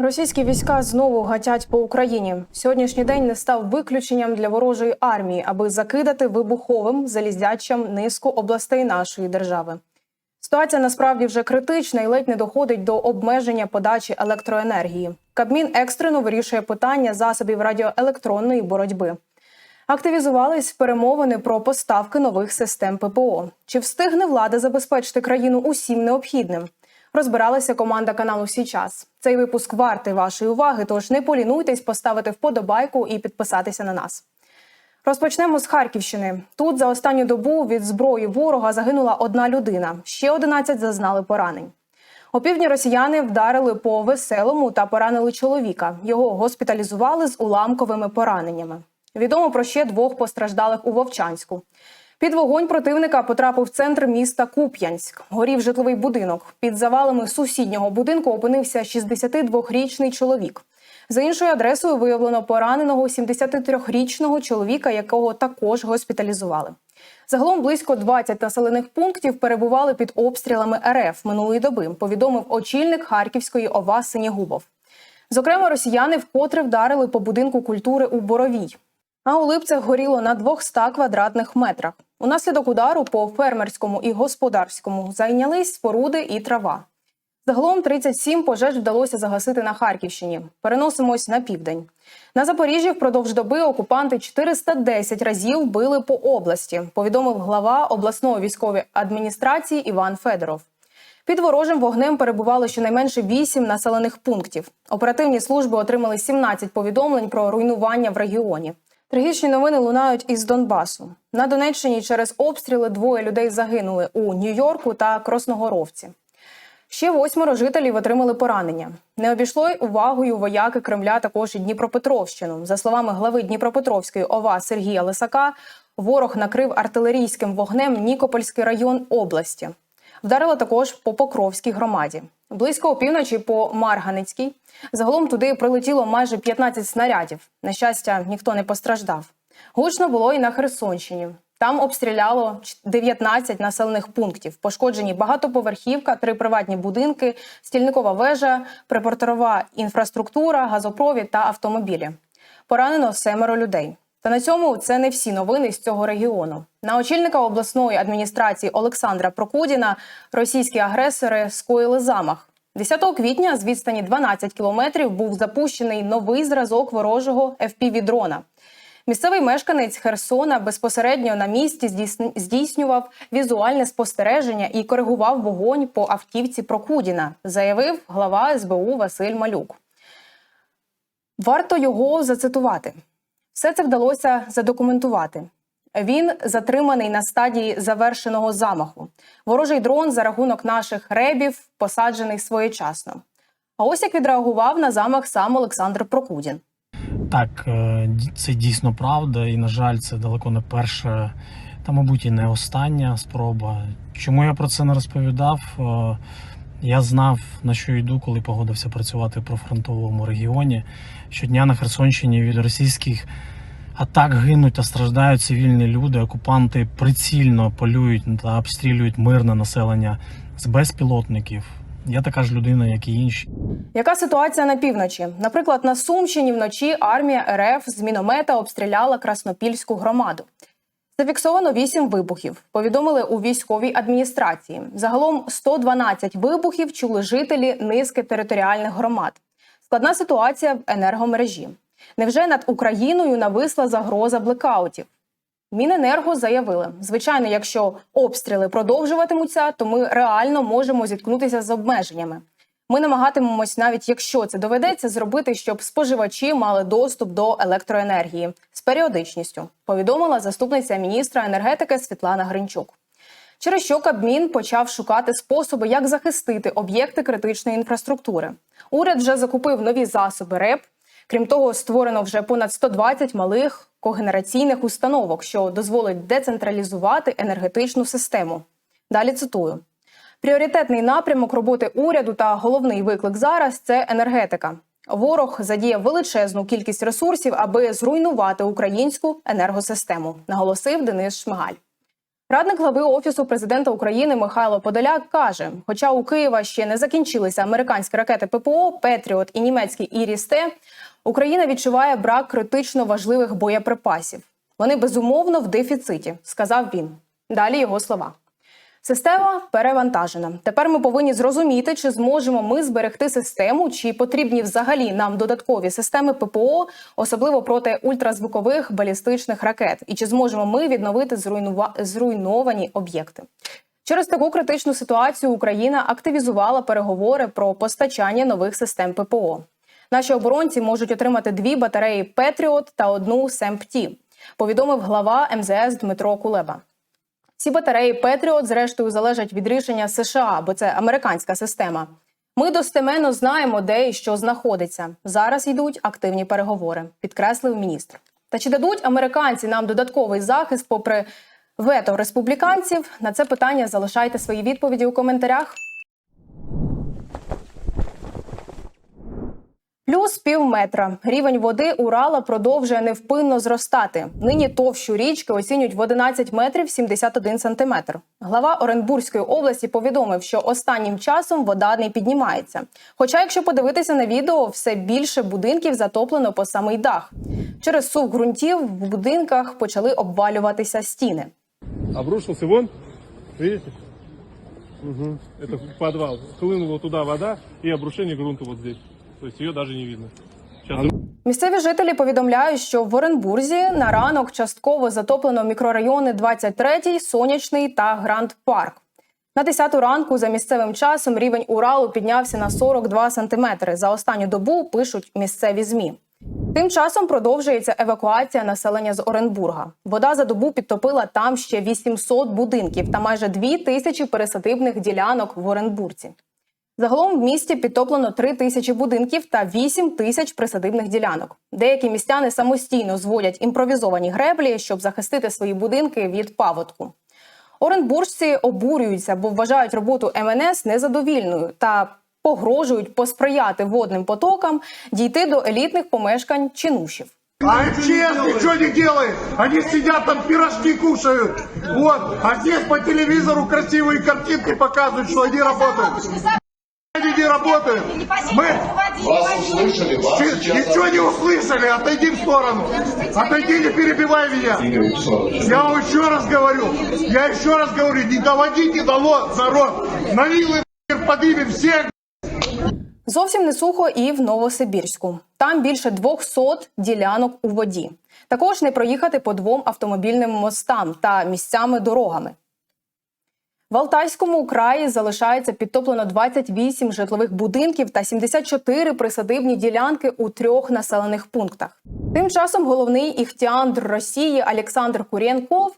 Російські війська знову гатять по Україні. Сьогоднішній день не став виключенням для ворожої армії, аби закидати вибуховим залізячам низку областей нашої держави. Ситуація насправді вже критична і ледь не доходить до обмеження подачі електроенергії. Кабмін екстрено вирішує питання засобів радіоелектронної боротьби. Активізувались перемовини про поставки нових систем ППО. Чи встигне влада забезпечити країну усім необхідним? Розбиралася команда каналу Січас. Цей випуск вартий вашої уваги. Тож не полінуйтесь поставити вподобайку і підписатися на нас. Розпочнемо з Харківщини. Тут за останню добу від зброї ворога загинула одна людина. Ще 11 зазнали поранень. Опівдні росіяни вдарили по веселому та поранили чоловіка. Його госпіталізували з уламковими пораненнями. Відомо про ще двох постраждалих у Вовчанську. Під вогонь противника потрапив центр міста Куп'янськ. Горів житловий будинок. Під завалами сусіднього будинку опинився 62-річний чоловік. За іншою адресою виявлено пораненого 73-річного чоловіка, якого також госпіталізували. Загалом близько 20 населених пунктів перебували під обстрілами РФ минулої доби. Повідомив очільник Харківської ОВА Синягубов. Зокрема, росіяни вкотре вдарили по будинку культури у Боровій. А у Липцях горіло на 200 квадратних метрах. Унаслідок удару по фермерському і господарському зайнялись споруди і трава. Загалом 37 пожеж вдалося загасити на Харківщині. Переносимось на південь. На Запоріжжі впродовж доби окупанти 410 разів били по області, повідомив глава обласної військової адміністрації Іван Федоров. Під ворожим вогнем перебувало щонайменше 8 населених пунктів. Оперативні служби отримали 17 повідомлень про руйнування в регіоні. Трагічні новини лунають із Донбасу. На Донеччині через обстріли двоє людей загинули у Нью-Йорку та Красногоровці. Ще восьмеро жителів отримали поранення. Не обійшло й увагою вояки Кремля також і Дніпропетровщину. За словами глави Дніпропетровської ОВА Сергія Лисака, ворог накрив артилерійським вогнем Нікопольський район області. Вдарило також по Покровській громаді. Близько опівночі по Марганицькій. Загалом туди прилетіло майже 15 снарядів. На щастя, ніхто не постраждав. Гучно було і на Херсонщині. Там обстріляло 19 населених пунктів. Пошкоджені багатоповерхівка, три приватні будинки, стільникова вежа, припорторова інфраструктура, газопровід та автомобілі. Поранено семеро людей. Та на цьому це не всі новини з цього регіону. На очільника обласної адміністрації Олександра Прокудіна російські агресори скоїли замах. 10 квітня з відстані 12 кілометрів був запущений новий зразок ворожого FPV-дрона. Місцевий мешканець Херсона безпосередньо на місці здійснював візуальне спостереження і коригував вогонь по автівці Прокудіна, заявив глава СБУ Василь Малюк. Варто його зацитувати. Все це вдалося задокументувати. Він затриманий на стадії завершеного замаху. Ворожий дрон за рахунок наших ребів посаджений своєчасно. А ось як відреагував на замах сам Олександр Прокудін. Так, е, це дійсно правда, і на жаль, це далеко не перша, та мабуть і не остання спроба. Чому я про це не розповідав? Е, Я знав на що йду, коли погодився працювати в профронтовому регіоні. Щодня на Херсонщині від російських атак гинуть та страждають цивільні люди. Окупанти прицільно полюють та обстрілюють мирне населення з безпілотників. Я така ж людина, як і інші. Яка ситуація на півночі? Наприклад, на Сумщині вночі армія РФ з міномета обстріляла Краснопільську громаду. Зафіксовано 8 вибухів. Повідомили у військовій адміністрації. Загалом 112 вибухів чули жителі низки територіальних громад. Складна ситуація в енергомережі. Невже над Україною нависла загроза блекаутів? Міненерго заявили: звичайно, якщо обстріли продовжуватимуться, то ми реально можемо зіткнутися з обмеженнями. Ми намагатимемось, навіть якщо це доведеться, зробити, щоб споживачі мали доступ до електроенергії з періодичністю, повідомила заступниця міністра енергетики Світлана Гринчук. Через що Кабмін почав шукати способи, як захистити об'єкти критичної інфраструктури. Уряд вже закупив нові засоби РЕП. Крім того, створено вже понад 120 малих когенераційних установок, що дозволить децентралізувати енергетичну систему. Далі цитую: пріоритетний напрямок роботи уряду та головний виклик зараз це енергетика. Ворог задіяв величезну кількість ресурсів, аби зруйнувати українську енергосистему, наголосив Денис Шмигаль. Радник глави офісу президента України Михайло Подоляк каже: хоча у Києва ще не закінчилися американські ракети ППО, Петріот і німецький Ірісте, Україна відчуває брак критично важливих боєприпасів. Вони безумовно в дефіциті, сказав він. Далі його слова. Система перевантажена. Тепер ми повинні зрозуміти, чи зможемо ми зберегти систему, чи потрібні взагалі нам додаткові системи ППО, особливо проти ультразвукових балістичних ракет, і чи зможемо ми відновити зруйнува... зруйновані об'єкти. Через таку критичну ситуацію Україна активізувала переговори про постачання нових систем ППО. Наші оборонці можуть отримати дві батареї Петріот та одну СЕМПТІ, повідомив глава МЗС Дмитро Кулеба. Ці батареї Петріот, зрештою, залежать від рішення США, бо це американська система. Ми достеменно знаємо, де і що знаходиться. Зараз йдуть активні переговори, підкреслив міністр. Та чи дадуть американці нам додатковий захист, попри вето республіканців? На це питання залишайте свої відповіді у коментарях. Плюс пів метра. Рівень води Урала продовжує невпинно зростати. Нині товщу річки оцінюють в 11 метрів 71 сантиметр. Глава Оренбурзької області повідомив, що останнім часом вода не піднімається. Хоча, якщо подивитися на відео, все більше будинків затоплено по самий дах. Через сув ґрунтів в будинках почали обвалюватися стіни. Обрушился вон, видите? Угу. Это подвал. Хлынула туда вода и обрушение грунта вот здесь. То есть ее даже не видно. Сейчас Місцеві жителі повідомляють, що в Оренбурзі на ранок частково затоплено мікрорайони 23, Сонячний та Гранд Парк. На 10 ранку за місцевим часом рівень Уралу піднявся на 42 сантиметри. За останню добу пишуть місцеві змі. Тим часом продовжується евакуація населення з Оренбурга. Вода за добу підтопила там ще 800 будинків та майже 2 тисячі пересадибних ділянок в Оренбурзі. Загалом в місті підтоплено 3 тисячі будинків та 8 тисяч присадибних ділянок. Деякі містяни самостійно зводять імпровізовані греблі, щоб захистити свої будинки від паводку. Оренбуржці обурюються, бо вважають роботу МНС незадовільною та погрожують посприяти водним потокам дійти до елітних помешкань чинушів. А МЧС ничего не делает. Они сидят там пирожки кушают. Вот. А здесь по телевизору красивые картинки показывают, что они работают. Они не работают. Мы Вас услышали, вас Чи- сейчас... ничего не услышали. Отойди в сторону. Отойди, не перебивай меня. Игорь Александрович, Я вам еще раз говорю. Я еще раз говорю, не доводите до ло- народ. На вилы нахер подымем всех. Зовсім не сухо і в Новосибірську. Там більше 200 ділянок у воді. Також не проїхати по двом автомобільним мостам та місцями дорогами. В Алтайському краї залишається підтоплено 28 житлових будинків та 74 присадибні ділянки у трьох населених пунктах. Тим часом головний іхтіандр Росії Олександр Курєнков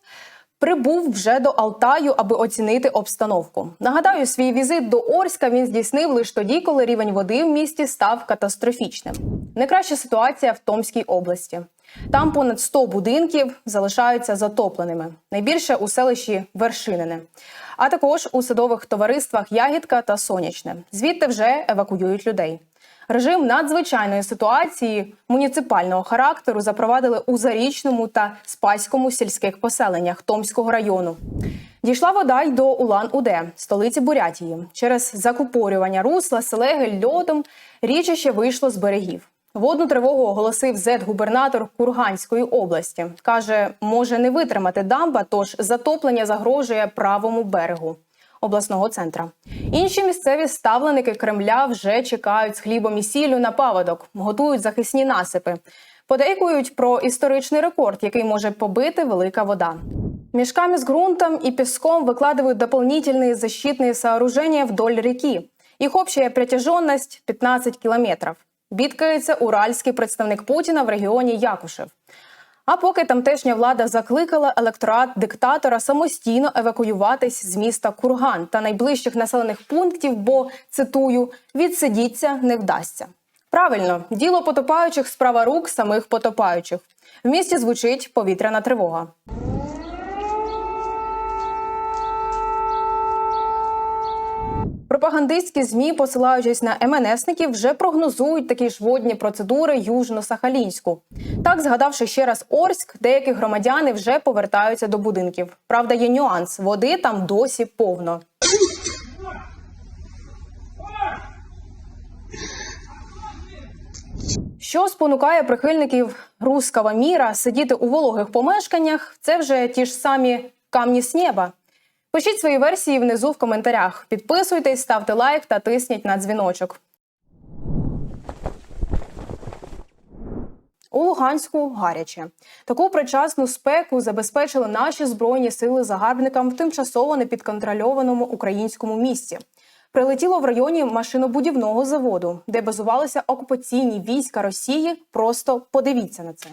прибув вже до Алтаю, аби оцінити обстановку. Нагадаю, свій візит до Орська він здійснив лише тоді, коли рівень води в місті став катастрофічним. Найкраща ситуація в Томській області. Там понад 100 будинків залишаються затопленими. Найбільше у селищі Вершинине, а також у садових товариствах Ягідка та Сонячне. Звідти вже евакуюють людей. Режим надзвичайної ситуації муніципального характеру запровадили у Зарічному та Спаському сільських поселеннях Томського району. Дійшла вода й до Улан-Уде, столиці Бурятії. Через закупорювання русла селеги льодом річище вийшло з берегів. Водну тривогу оголосив зет-губернатор Курганської області. Каже, може не витримати дамба, тож затоплення загрожує правому берегу обласного центра. Інші місцеві ставленики Кремля вже чекають з хлібом і сіллю на паводок, готують захисні насипи. Подейкують про історичний рекорд, який може побити велика вода. Мешками с грунтом и песком выкладывают дополнительные защитные сооружения вдоль реки. Их общая протяженность 15 кілометрів. Бідкається уральський представник Путіна в регіоні Якушев. А поки тамтешня влада закликала електорат диктатора самостійно евакуюватись з міста Курган та найближчих населених пунктів, бо цитую відсидіться не вдасться. Правильно, діло потопаючих справа рук самих потопаючих. В місті звучить повітряна тривога. Пропагандистські змі, посилаючись на МНСників, вже прогнозують такі ж водні процедури Южно-Сахалінську. Так, згадавши ще раз Орськ, деякі громадяни вже повертаються до будинків. Правда, є нюанс: води там досі повно. Що спонукає прихильників руского міра сидіти у вологих помешканнях? Це вже ті ж самі камні з неба. Пишіть свої версії внизу в коментарях. Підписуйтесь, ставте лайк та тисніть на дзвіночок. У Луганську гаряче. Таку причасну спеку забезпечили наші збройні сили загарбникам в тимчасово непідконтрольованому українському місті. Прилетіло в районі машинобудівного заводу, де базувалися окупаційні війська Росії. Просто подивіться на це.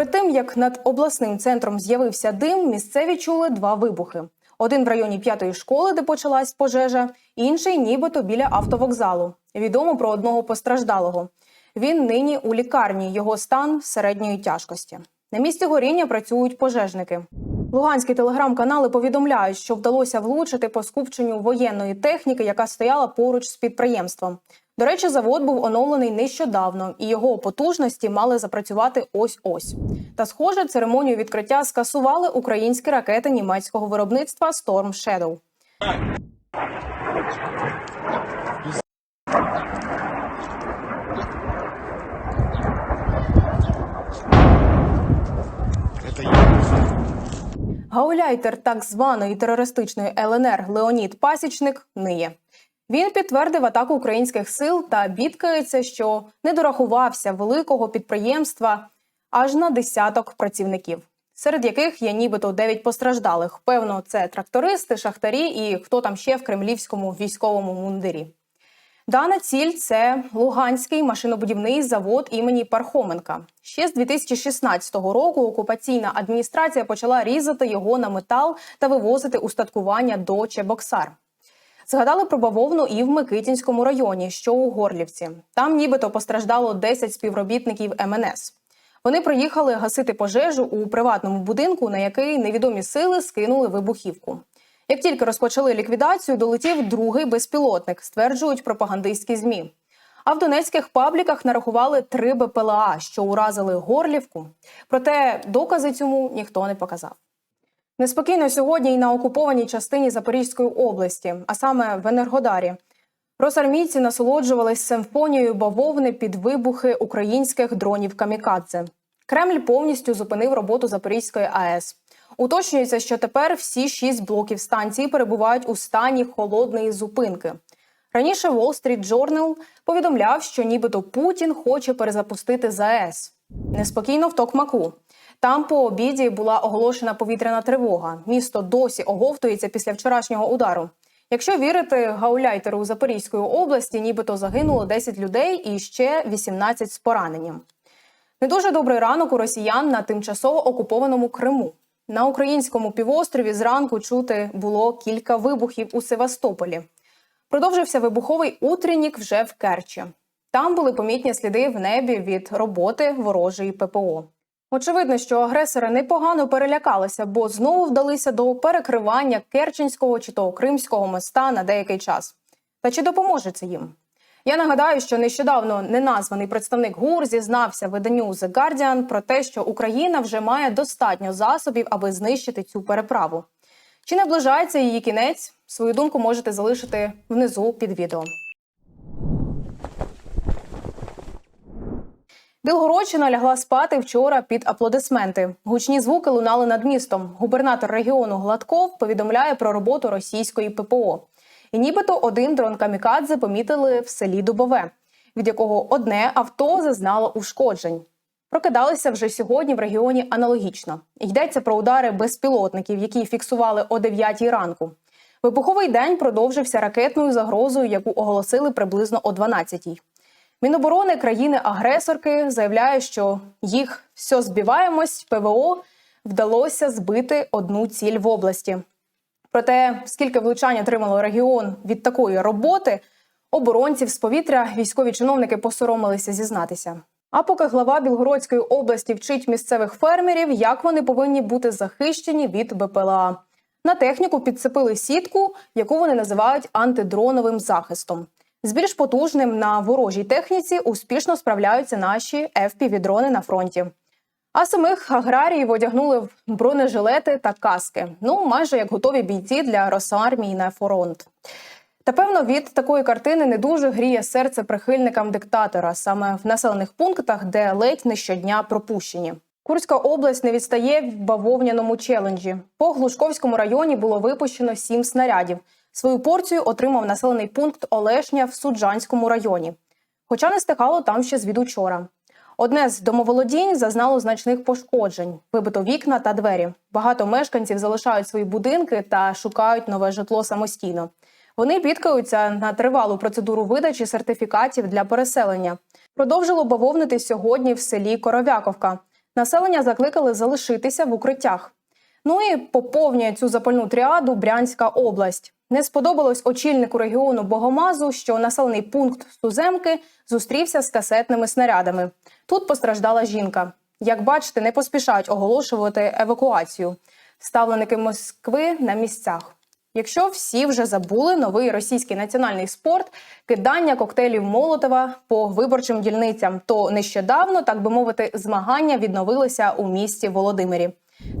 Перед тим як над обласним центром з'явився дим, місцеві чули два вибухи: один в районі п'ятої школи, де почалась пожежа, інший нібито біля автовокзалу. Відомо про одного постраждалого. Він нині у лікарні. Його стан середньої тяжкості. На місці горіння працюють пожежники. Луганські телеграм-канали повідомляють, що вдалося влучити по скупченню воєнної техніки, яка стояла поруч з підприємством. До речі, завод був оновлений нещодавно, і його потужності мали запрацювати ось-ось. Та, схоже, церемонію відкриття скасували українські ракети німецького виробництва Storm Shadow. Гауляйтер так званої терористичної ЛНР Леонід Пасічник ниє. Він підтвердив атаку українських сил та бідкається, що не дорахувався великого підприємства аж на десяток працівників, серед яких є нібито 9 постраждалих. Певно, це трактористи, шахтарі і хто там ще в кремлівському військовому мундирі. Дана ціль це Луганський машинобудівний завод імені Пархоменка. Ще з 2016 року окупаційна адміністрація почала різати його на метал та вивозити устаткування до Чебоксар. Згадали про бавовну і в Микитінському районі, що у Горлівці. Там нібито постраждало 10 співробітників МНС. Вони приїхали гасити пожежу у приватному будинку, на який невідомі сили скинули вибухівку. Як тільки розпочали ліквідацію, долетів другий безпілотник, стверджують пропагандистські змі. А в донецьких пабліках нарахували три БПЛА, що уразили Горлівку. Проте докази цьому ніхто не показав. Неспокійно сьогодні і на окупованій частині Запорізької області, а саме в Енергодарі. Росармійці насолоджувались симфонією бавовни під вибухи українських дронів камікадзе. Кремль повністю зупинив роботу Запорізької АЕС. Уточнюється, що тепер всі шість блоків станції перебувають у стані холодної зупинки. Раніше Wall Street Journal повідомляв, що нібито Путін хоче перезапустити ЗАЕС. Неспокійно в Токмаку. Там по обіді була оголошена повітряна тривога. Місто досі оговтується після вчорашнього удару. Якщо вірити гауляйтеру у Запорізької області, нібито загинуло 10 людей і ще 18 з пораненням. Не дуже добрий ранок у росіян на тимчасово окупованому Криму. На українському півострові зранку чути було кілька вибухів у Севастополі. Продовжився вибуховий утреннік вже в Керчі. Там були помітні сліди в небі від роботи ворожої ППО. Очевидно, що агресори непогано перелякалися, бо знову вдалися до перекривання Керченського чи то Кримського моста на деякий час. Та чи допоможе це їм? Я нагадаю, що нещодавно неназваний представник ГУР зізнався виданню The Guardian про те, що Україна вже має достатньо засобів, аби знищити цю переправу. Чи наближається її кінець? Свою думку можете залишити внизу під відео. Білгородщина лягла спати вчора під аплодисменти. Гучні звуки лунали над містом. Губернатор регіону Гладков повідомляє про роботу російської ППО. І нібито один дрон камікадзе помітили в селі Дубове, від якого одне авто зазнало ушкоджень. Прокидалися вже сьогодні в регіоні аналогічно. Йдеться про удари безпілотників, які фіксували о 9 ранку. Вибуховий день продовжився ракетною загрозою, яку оголосили приблизно о 12-й. Міноборони країни-агресорки заявляє, що їх все збиваємось, ПВО вдалося збити одну ціль в області. Проте, скільки влучань отримало регіон від такої роботи, Оборонців з повітря військові чиновники посоромилися зізнатися. А поки глава Білгородської області вчить місцевих фермерів, як вони повинні бути захищені від БПЛА. На техніку підцепили сітку, яку вони називають антидроновим захистом. З більш потужним на ворожій техніці успішно справляються наші FPV-дрони на фронті. А самих аграріїв одягнули в бронежилети та каски. Ну, майже як готові бійці для Росармії на фронт. Та певно, від такої картини не дуже гріє серце прихильникам диктатора, саме в населених пунктах, де ледь не щодня пропущені. Курська область не відстає в бавовняному челенджі. По Глушковському районі було випущено сім снарядів. Свою порцію отримав населений пункт Олешня в Суджанському районі. Хоча не стихало там ще звідучора. Одне з домоволодінь зазнало значних пошкоджень: вибито вікна та двері. Багато мешканців залишають свої будинки та шукають нове житло самостійно. Вони бідкаються на тривалу процедуру видачі сертифікатів для переселення. Продовжило бавовнити сьогодні в селі Коровяковка. Населення закликали залишитися в укриттях. Ну і поповнює цю запальну тріаду Брянська область. Не сподобалось очільнику регіону Богомазу, що населений пункт Суземки зустрівся з касетними снарядами. Тут постраждала жінка. Як бачите, не поспішають оголошувати евакуацію. Ставленики Москви на місцях. Якщо всі вже забули новий російський національний спорт кидання коктейлів Молотова по виборчим дільницям, то нещодавно, так би мовити, змагання відновилися у місті Володимирі.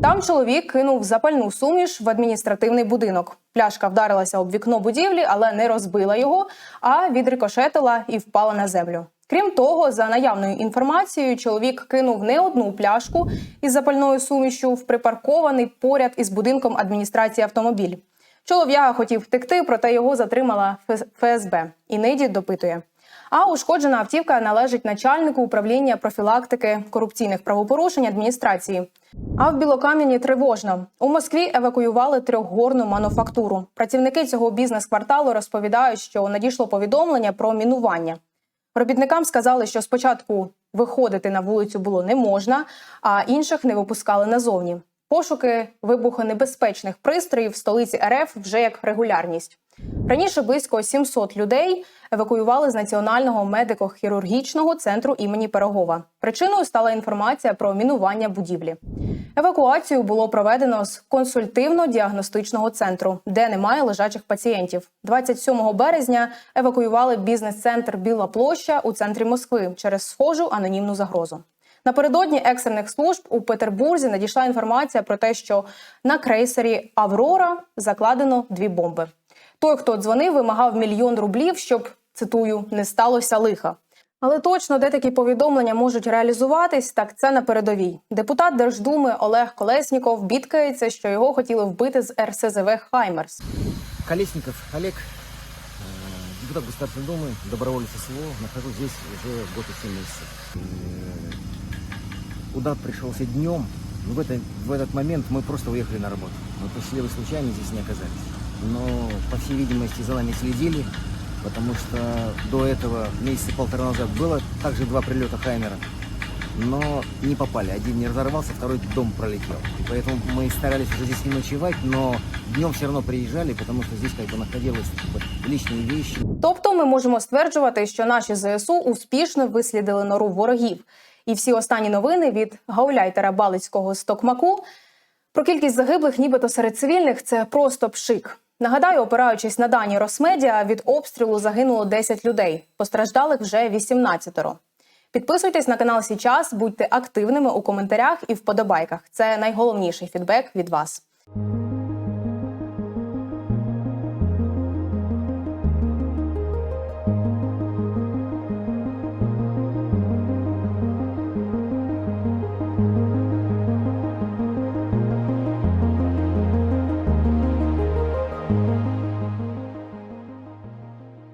Там чоловік кинув запальну суміш в адміністративний будинок. Пляшка вдарилася об вікно будівлі, але не розбила його, а відрикошетила і впала на землю. Крім того, за наявною інформацією, чоловік кинув не одну пляшку із запальною сумішю в припаркований поряд із будинком адміністрації автомобіль. Чолов'яга хотів втекти, проте його затримала ФСБ. І ниді допитує. А ушкоджена автівка належить начальнику управління профілактики корупційних правопорушень адміністрації. А в Білокам'яні тривожно. У Москві евакуювали трьохгорну мануфактуру. Працівники цього бізнес-кварталу розповідають, що надійшло повідомлення про мінування. Робітникам сказали, що спочатку виходити на вулицю було не можна, а інших не випускали назовні. Пошуки вибухонебезпечних пристроїв в столиці РФ вже як регулярність. Раніше близько 700 людей евакуювали з національного медико-хірургічного центру імені Пирогова. Причиною стала інформація про мінування будівлі. Евакуацію було проведено з консультивно-діагностичного центру, де немає лежачих пацієнтів. 27 березня евакуювали бізнес-центр Біла площа у центрі Москви через схожу анонімну загрозу. Напередодні екстрених служб у Петербурзі надійшла інформація про те, що на крейсері Аврора закладено дві бомби. Той, хто дзвонив, вимагав мільйон рублів, щоб цитую не сталося лиха. Але точно, де такі повідомлення можуть реалізуватись, так це на передовій. Депутат Держдуми Олег Колесніков бідкається, що його хотіли вбити з РСЗВ Хаймерс. Колесников Олег, э, депутат Государственной Думы, доброволец СВО, нахожусь здесь уже год и 7 месяцев. Э, Удар пришелся днем, в, это, в этот момент мы просто уехали на работу. Мы по счастливой случайно здесь не оказались. Но, по всей видимости, за нами следили, потому что до этого месяца полтора назад было также два прилета Хаймера, но не попали. Один не разорвался, второй дом пролетел. И поэтому мы старались уже здесь не ночевать, но днем все равно приезжали, потому что здесь как бы находилось как бы, личные вещи. Тобто, ми можемо стверджувати, що наші ЗСУ успішно вислідили нору ворогів. І всі останні новини від гауляйтера Балицького з Токмаку про кількість загиблих, нібито серед цивільних, це просто пшик. Нагадаю, опираючись на дані Росмедіа, від обстрілу загинуло 10 людей, постраждалих вже 18 Підписуйтесь на канал Січас, будьте активними у коментарях і вподобайках. Це найголовніший фідбек від вас.